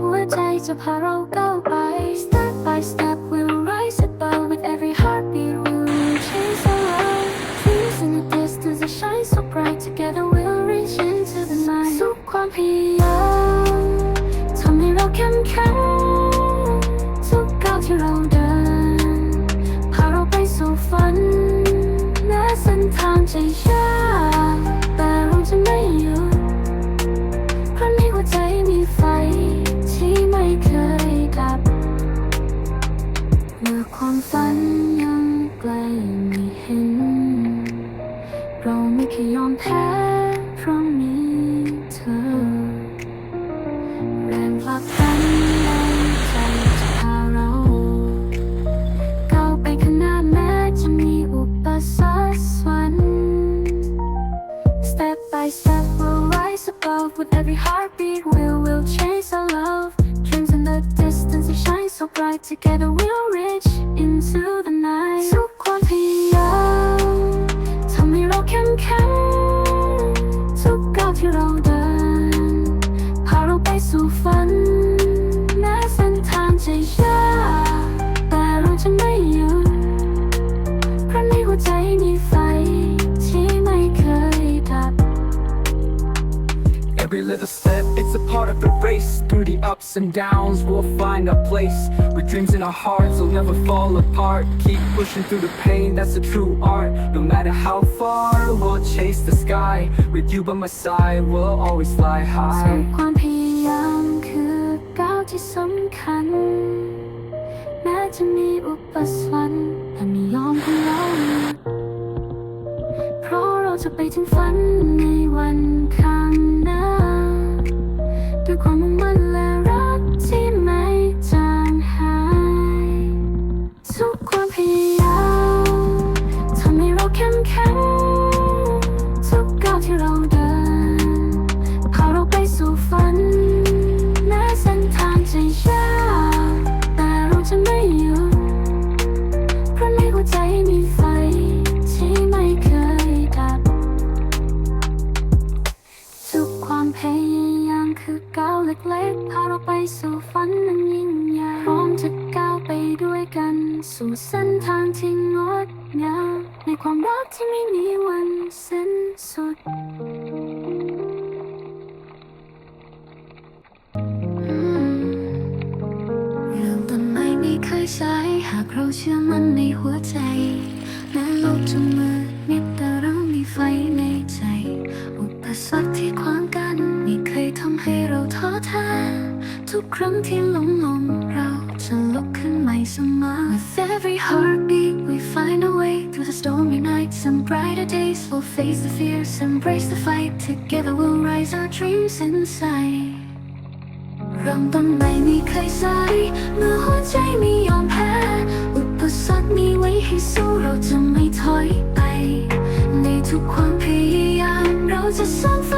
หัวใจจะพาเราก้าวไป Step by step we'll rise above with every heartbeat we'll chase our love Dreams in the distance that shine so bright together we'll reach into the night สุขความพยายามทำให้เราเข้มแข็งทุกก้าวที่เราเดินพาเราไปสู่ฝันแม้เส้นทางจะยา ความฝันยังไกลไม่เห็น เราไม่เคยยอมแพ้เพราะมีเธอ แรงผลักดันในใจจะพาเราก้าวไปข้างหน้าแม้จะมีอุปสรรควัน Step by step we'll rise above with every heartbeat we will chase but together we'll reach into the night. สุขความพยายามทำให้เราเข้มแข็ง Every little step, it's a part of the race. Through the ups and downs, we'll find a place. With dreams in our hearts, we'll never fall apart. Keep pushing through the pain, that's the true art. No matter how far, we'll chase the sky. With you by my side, we'll always fly ส่วน high. ความพยายามคือก้าวที่สำคัญ แม้จะมีอุปสรรคแต่ไม่ยอมให้เราหยุดเพราะเราจะไปถึงฝันในวัน ยายามทำให้เราเข้มแข็งทุกก้าวที่เราเดินพาเราไปสู่ฝัน แม้เส้นทางจะยากแต่เราจะไม่หยุดเพราะในหัวใจมีไฟที่ไม่เคยดับ ทุกความพยายามคือก้าวเล็กๆพาเราไปสู่ฝัน จะก้าวไปด้วยกัน สู่เส้นทางที่งดงามในความรักที่ไม่มีวันสิ้นสุดเริ่มต้นไม่มีเคยสายหากเราเชื่อมั่นในหัวใจแม้โลกจะมืดมิดแต่เรามีไฟในใจ อุปสรรคที่ขวางกัน ไม่เคยทำให้เราท้อแท้ทุกครั้งที่ล้มลงเรา กขึ้นใหม่เสมอ With every heartbeat we find a way through the stormy nights and brighter days we'll face the fears embrace the fight together we'll rise our dreams inside เริ่มต้นไม่มีใครสายเมื่อหัวใจไม่ยอมแพ้ อุปสรรคมีไว้ให้สู้เราจะไม่ถอยไป ในทุกความพยายามเราจะสร้างฝัน น